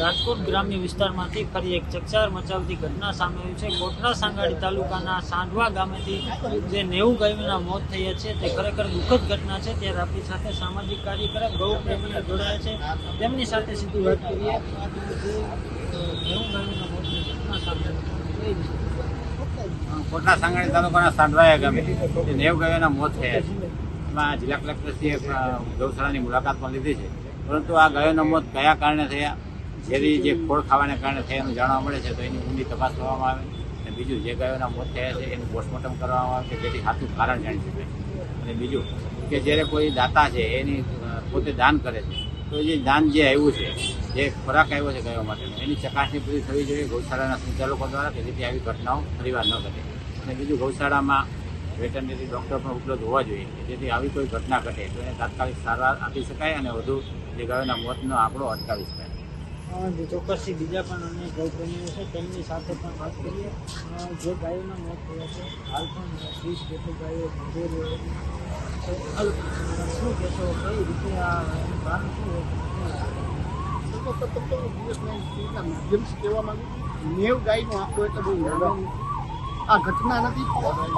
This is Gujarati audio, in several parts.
રાજકોટ ગ્રામ્ય વિસ્તારમાંથી ફરી એક ચકચાર મચાવતી ઘટના સામે આવી છે. કોટડા સાંગાડી તાલુકાના સાંઢવા ગામેથી જે નેવું ગાયોના મોત થયા છે, તે ખરેખર દુઃખદ ઘટના છે. ત્યારે આપણી સાથે સામાજિક કાર્યકર ગૌ પ્રેમીઓ જોડાયા છે. તેમની સાથે સીધી વાત કરીએ. નેવું સાંગાણી તાલુકાના સાંઢવાયા ગામે નેવ ગાયોના મોત થયા છે. એમાં જિલ્લા કલેક્ટરશ્રીએ ગૌશાળાની મુલાકાત પણ લીધી છે. પરંતુ આ ગાયોના મોત કયા કારણે થયા? ઝેરી જે ખોળ ખાવાને કારણે થયા એનું જાણવા મળે છે, તો એની ઊંડી તપાસ કરવામાં આવે. અને બીજું જે ગાયોના મોત થયા છે, એનું પોસ્ટમોર્ટમ કરવામાં આવે કે જેથી સાચું કારણ જાણી શકાય. અને બીજું કે જ્યારે કોઈ દાતા છે, એની પોતે દાન કરે છે, તો જે દાન જે આવ્યું છે, જે ખોરાક આવ્યો છે ગાયો માટેનો, એની ચકાસણી પૂરી થવી જોઈએ ગૌશાળાના સંચાલકો દ્વારા કે જેથી આવી ઘટનાઓ ફરીવાર ન ઘટે. અને બીજું ગૌશાળામાં વેટરનરી ડૉક્ટર પણ ઉપલબ્ધ હોવા જોઈએ જેથી આવી કોઈ ઘટના ઘટે, તો એને તાત્કાલિક સારવાર આપી શકાય અને વધુ જે ગાયોના મોતનો આંકડો અટકાવી શકાય. જે ચોક્કસથી બીજા પણ અન્ય ગૌપ્રેમીઓ છે તેમની સાથે પણ વાત કરીએ. અ, જે ગાયોના મોત થયા છે હાલ પણ વીસ જેટલી ગાયો ગંભીર છે. હાલ શું કહેશો કઈ રીતે આ એનું કારણ શું હોય? સર્વપ્રથમ તો હું દિવસ ટીવીના માધ્યમથી કહેવા માંગુ છું. નેવ ગાયનો આંકડો એટલે બહુ નાનો. આ ઘટના નથી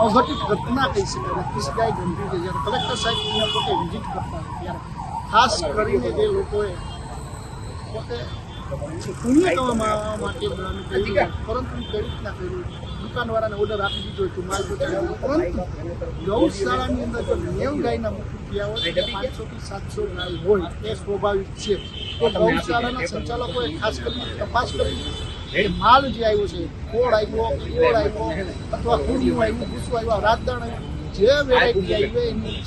અઘટિત ઘટના કહી શકાય. ત્રીસ ગાય ગંભીર છે. જ્યારે કલેક્ટર સાહેબ અહીંયા પોતે વિઝિટ કરતા હતા ત્યારે ખાસ કરીને જે લોકોએ પોતે પુણ્ય કમાવા માટે પરંતુ કઈ રીતના કર્યું દુકાનવાળાને ઓર્ડર આપી દીધો કે માલ પહોંચાડવાનો પરંતુ ગૌશાળાની અંદર જો નેવ ગાયના મૃત્યુ થયા હોય તો પાંચસોથી સાતસો ગાય હોય એ સ્વાભાવિક છે તો ગૌશાળાના સંચાલકોએ ખાસ કરીને તપાસ કરી કે માલ જે આવ્યો છે કોળ આવ્યો કોળ આવ્યો અથવા કુડિયું આવ્યું ભૂસું આવ્યું રાતદાણ આવ્યું જે વેરાયટી આવી એની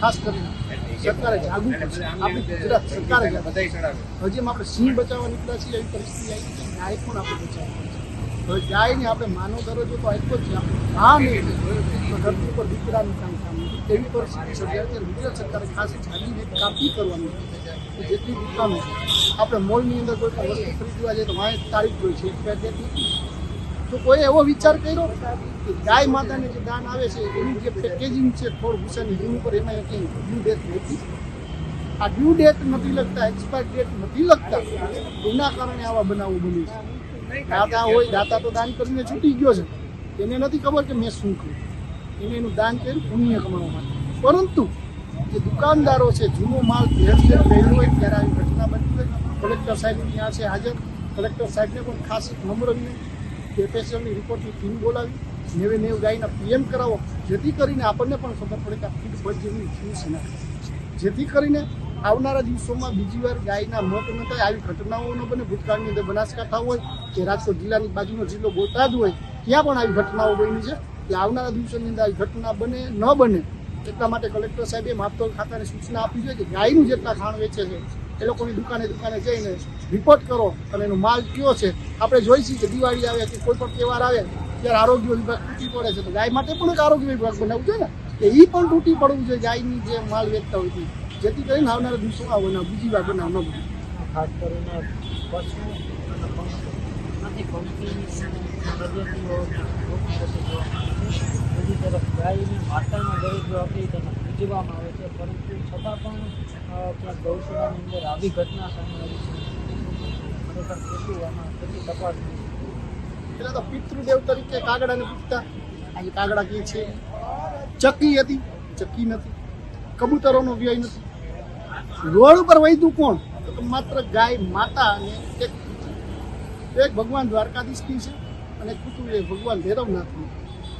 ખાસ કરીને સરકારે જાગવું પડશે. આપણી ગુજરાત સરકારે હજી આપણે સિંહ બચાવવા નીકળ્યા છીએ, એવી પરિસ્થિતિ આવી છે ગાય પણ આપણે બચાવવા હવે ગાયને આપણે માનવ દરજ્જો તો આપ્યો જ છે હા નહીં તો ધરતી ઉપર દીકરાનું કામ કામ નથી એવી પરિસ્થિતિ સર્જાય ગુજરાત સરકારે ખાસ જાગીને કાપી કરવાનું જેટલી દુકાનો આપણે મોલની અંદર કોઈ પણ વસ્તુ ખરીદવા જઈએ તો વાંચ તારીખ હોય છે તો કોઈ એવો વિચાર કર્યો? ગાય માતાને જે દાન આવે છે, એની જે પેકેજિંગ છે થોડ ભૂસાની, એની ઉપર એમાં કંઈ ડ્યુ ડેટ નથી. આ ડ્યુ ડેટ નથી લગતા એક્સપાયર ડેટ નથી લગતા એના કારણે આવા બનાવો બન્યું છે. દાતા હોય, દાતા તો દાન કરીને છૂટી ગયો છે. એને નથી ખબર કે મેં શું કર્યું. એને એનું દાન કર્યું પુણ્ય કમાવા માટે. પરંતુ જે દુકાનદારો છે, જૂનો માલ ઘેર કર્યો હોય, ત્યારે આવી ઘટના બની હોય. કલેક્ટર સાહેબ ત્યાં છે હાજર. કલેક્ટર સાહેબને પણ ખાસ એક નમ્ર વિનંતી. કે પેશન્ટની રિપોર્ટની ટીમ બોલાવી. નેવે નેવ ગાયના પીએમ કરાવો. જેથી કરીને આપણને પણ ખબર પડે કે આ ફીડ બચ જેવી શિવસેના જેથી કરીને આવનારા દિવસોમાં બીજી વાર ગાયના મોત ન થાય, આવી ઘટનાઓ ન બને, ભૂતકાળની અંદર બનાસકાંઠા હોય કે રાજકોટ જિલ્લાની બાજુનો જિલ્લો બોટાદ હોય, ત્યાં પણ આવી ઘટનાઓ બની છે. એટલે આવનારા દિવસોની અંદર આવી ઘટના બને, ન બને, એટલા માટે કલેક્ટર સાહેબે માપતોલ ખાતાને સૂચના આપી છે કે ગાયનું જેટલા ખાણ વેચે છે, એ લોકોની દુકાને દુકાને જઈને રિપોર્ટ કરો અને એનો માલ કયો છે. આપણે જોઈશું કે દિવાળી આવે કે કોઈ પણ તહેવાર આવે ત્યારે આરોગ્ય વિભાગ તૂટી પડે છે. તો ગાય માટે પણ એક આરોગ્ય વિભાગ બનાવવું જોઈએ ને? કે એ પણ તૂટી પડવું જોઈએ ગાયની જે માલ વેચતા હોય જેથી કરીને આવનારા દિવસોમાં બનાવ બીજી વાર બનાવ ન બને ખાસ કરીને છે બીજી તરફ ગાયની માતાનો આપી તેને પૂજવામાં આવે છે. પરંતુ છતાં પણ ગૌશાળાની અંદર આવી ઘટના સામે આવી છે. પેલા તો પિતૃદેવ તરીકે કાગડાને પૂછતા, આજે કાગડા કે છે? ચકી હતી, ચકી નથી. કબૂતરોનો વ્યય નથી. રોડ ઉપર વૈદું કોણ? તો માત્ર ગાય માતા અને એક એક ભગવાન દ્વારકાધીશની છે અને કુતુ એ ભગવાન ભૈરવનાથની.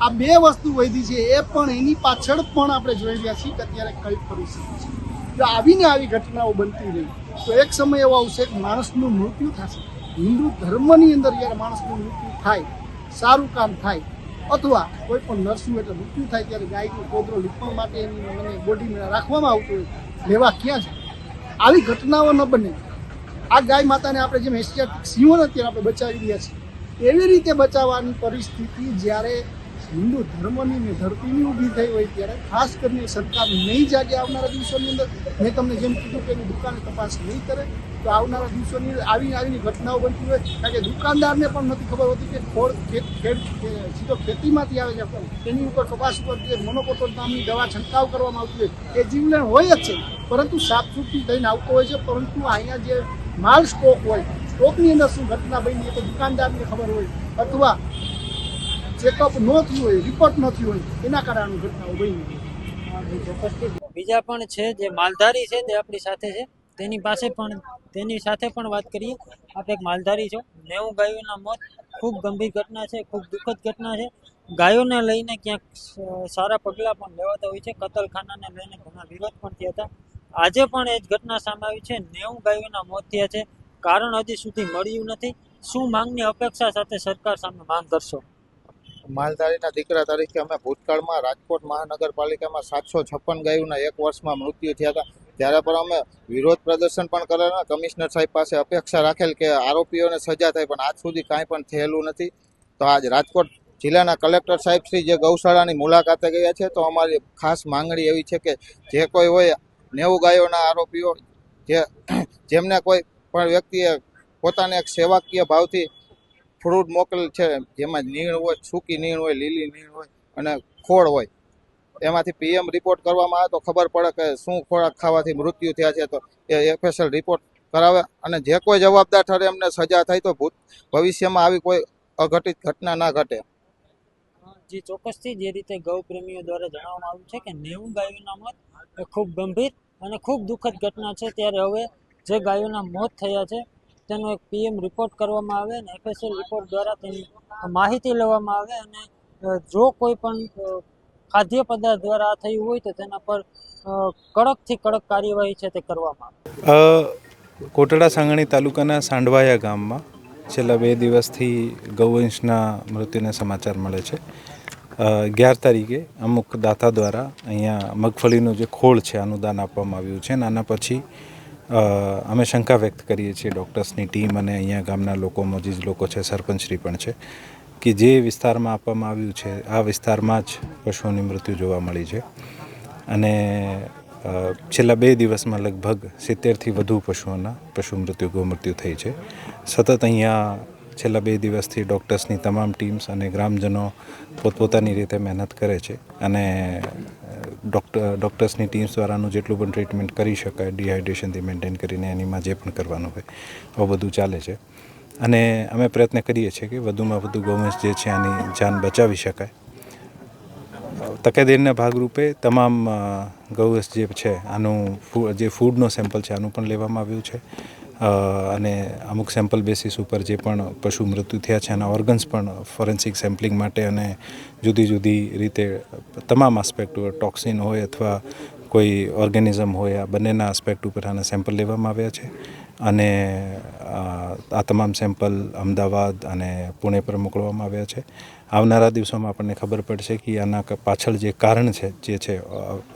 આ બે વસ્તુ વૈધી છે. એ પણ એની પાછળ પણ આપણે જોઈ રહ્યા છીએ કે અત્યારે કઈ પરિસ્થિતિ છે. જો આવીને આવી ઘટનાઓ બનતી રહી, તો એક સમય એવો આવશે માણસનું મૃત્યુ થશે. હિન્દુ ધર્મની અંદર જ્યારે માણસનું મૃત્યુ થાય, સારું કામ થાય, અથવા કોઈ પણ નરસું એટલે મૃત્યુ થાય ત્યારે ગાયનું કોદરો લીપણ માટે એની મને બોડીને રાખવામાં આવતું હોય, લેવા ક્યાં છે આવી ઘટનાઓ ન બને. આ ગાય માતાને આપણે જેમ એશિયા સિંહોને અત્યારે આપણે બચાવી રહ્યા છીએ. એવી રીતે બચાવવાની પરિસ્થિતિ જ્યારે હિન્દુ ધર્મની ને ધરતીની ઊભી થઈ હોય ત્યારે ખાસ કરીને સરકાર નહીં જાગે આવનારા દિવસોની અંદર. મેં તમને જેમ કીધું કે એની દુકાને તપાસ નહીં કરે, તો આવનારા દિવસોની અંદર આવી આવીની ઘટનાઓ બનતી હોય. કારણ કે દુકાનદારને પણ નથી ખબર હોતી કે ખોળ ખેડ સીધો ખેતીમાંથી આવે છે. એની ઉપર કપાસ ઉપર જે મોનોકોટોલ નામની દવા છંટકાવ કરવામાં આવતી હોય, એ જીવલેણ હોય જ છે. પરંતુ સાફસૂફી થઈને આવતો હોય છે, પરંતુ અહીંયા જે માલ સ્ટોક હોય, સ્ટોકની અંદર શું ઘટના બની એ તો દુકાનદારને ખબર હોય. અથવા ચેકઅપ ન થયું હોય રિપોર્ટ ન થયું હોય, એના કારણે ઘટનાઓ બની બીજા પણ છે, જે માલધારી છે, તે આપણી સાથે છે. તેની પાસે પણ, તેની સાથે પણ વાત કરીએ. આપ એક માલધારી છો. નેવું ગાયોના મોત, ખૂબ ગંભીર ઘટના છે, ખૂબ દુઃખદ ઘટના છે. ગાયોને લઈને ક્યાંક સારા પગલાં પણ લેવાતા હોય છે. કતલખાનાને લઈને ઘણા વિરોધ પણ થયા હતા. આજે પણ એ જ ઘટના સામે આવી છે. નેવું ગાયોના મોત થયા છે. કારણ હજી સુધી મળ્યું નથી. શું માંગની અપેક્ષા સાથે સરકાર સામે માંગ કરશો? માલધારીના દીકરા તરીકે અમે ભૂતકાળમાં રાજકોટ મહાનગરપાલિકામાં સાતસો છપ્પન ગાયોના એક વર્ષમાં મૃત્યુ થયા હતા. ત્યારે પણ અમે વિરોધ પ્રદર્શન પણ કરેલા કમિશનર સાહેબ પાસે અપેક્ષા રાખેલ કે આરોપીઓને સજા થાય, પણ આજ સુધી કાંઈ પણ થયેલું નથી. તો આજ રાજકોટ જિલ્લાના કલેક્ટર સાહેબ શ્રી જે ગૌશાળાની મુલાકાતે ગયા છે, તો અમારી ખાસ માંગણી એવી છે કે જે કોઈ હોય નેવું ગાયોના આરોપીઓ, જે જેમને કોઈ પણ વ્યક્તિએ પોતાને એક સેવાકીય ભાવથી ફ્રૂટ મોકલેલ છે, જેમાં નીણ હોય, સૂકી નીણ હોય, લીલી નીણ હોય અને ખોળ હોય. એમાંથી પીએમ રિપોર્ટ કરવામાં આવે તો ખબર પડે કે શું ખોરાક ખાવાથી મૃત્યુ થયા છે તો એ એફએસએલ રિપોર્ટ કરાવે અને જે કોઈ જવાબદાર ઠરે એમને સજા થાય તો ભૂત ભવિષ્યમાં આવી કોઈ અઘટિત ઘટના ના ઘટે. જી ચોક્કસથી જે રીતે ગૌ પ્રેમીઓ દ્વારા જણાવવામાં આવ્યું છે કે નેવું ગાયોના મોત ખૂબ ગંભીર અને ખૂબ દુઃખદ ઘટના છે. ત્યારે હવે જે ગાયોના મોત થયા છે તેનો એક પીએમ રિપોર્ટ કરવામાં આવે અને એફએસએલ રિપોર્ટ દ્વારા તેની માહિતી લેવામાં આવે અને જો કોઈ પણ ખાદ્ય પદાર્થ દ્વારા આ થયું હોય તો તેના પર કડકથી કડક કાર્યવાહી છે તે કરવામાં આવે. કોટડા સાંગાણી તાલુકાના સાંડવાયા ગામમાં છેલ્લા બે દિવસથી ગૌવંશના મૃત્યુના સમાચાર મળે છે. અગિયાર તારીખે અમુક દાતા દ્વારા અહીંયા મગફળીનું જે ખોળ છે, અનુદાન આપવામાં આવ્યું છે અને આના પછી અમે શંકા વ્યક્ત કરીએ છીએ ડૉક્ટર્સની ટીમ અને અહીંયા ગામના લોકો, મોજીજ લોકો છે, સરપંચશ્રી પણ છે, કે જે વિસ્તારમાં આપવામાં આવ્યું છે, આ વિસ્તારમાં જ પશુઓની મૃત્યુ જોવા મળી છે. અને છેલ્લા બે દિવસમાં લગભગ સિત્તેરથી વધુ પશુઓના પશુ મૃત્યુ, ગૌમૃત્યુ થઈ છે. સતત અહીંયા છેલ્લા બે દિવસથી ડૉક્ટર્સની તમામ ટીમ્સ અને ગ્રામજનો પોતપોતાની રીતે મહેનત કરે છે અને ડૉક્ટર ડૉક્ટર્સની ટીમ્સ દ્વારાનું જેટલું પણ ટ્રીટમેન્ટ કરી શકાય ડિહાઇડ્રેશનથી મેન્ટેન કરીને એનીમાં જે પણ કરવાનું હોય, આવું બધું ચાલે છે. અને અમે પ્રયત્ન કરીએ છીએ કે વધુમાં વધુ ગૌવંશ જે છે આની જાન બચાવી શકાય. તકેદારીના ભાગરૂપે તમામ ગૌવંશ જે છે, આનું જે ફૂડનો સેમ્પલ છે, આનું પણ લેવામાં આવ્યું છે. અને અમુક સેમ્પલ બેસિસ ઉપર જે પણ પશુ મૃત્યુ થયા છે એના ઓર્ગન્સ પણ ફોરેન્સિક સેમ્પલિંગ માટે અને જુદી જુદી રીતે તમામ આસ્પેક્ટ ટોક્સિન હોય અથવા કોઈ ઓર્ગેનિઝમ હોય, આ બંનેના આસ્પેક્ટ ઉપર આના સેમ્પલ લેવામાં આવ્યા છે. અને આ તમામ સેમ્પલ અમદાવાદ અને પુણે પર મોકલવામાં આવ્યા છે. આવનારા દિવસોમાં આપણને ખબર પડશે કે આના પાછળ જે કારણ છે, જે છે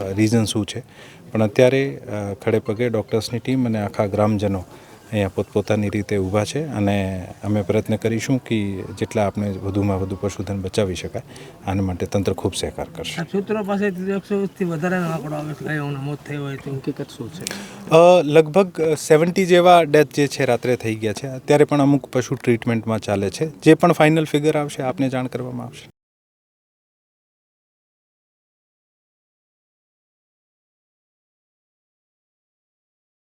રીઝન શું છે. પણ અત્યારે ખડેપગે ખડે પગે ડૉક્ટર્સની ટીમ અને આખા ગ્રામજનો અહીંયા પોતપોતાની રીતે ઊભા છે અને અમે પ્રયત્ન કરીશું કે જેટલા આપણે વધુમાં વધુ પશુધન બચાવી શકાય આના માટે તંત્ર ખૂબ સહકાર કરશે. સૂત્રો પાસેથી વીસથી આંકડો આવે ગાયોના મોત થઈ હોય તો હકીકત શું છે? લગભગ સેવન્ટી જેવા ડેથ જે છે રાત્રે થઈ ગયા છે. અત્યારે પણ અમુક પશુ ટ્રીટમેન્ટમાં ચાલે છે. જે પણ ફાઇનલ ફિગર આવશે આપને જાણ કરવામાં આવશે.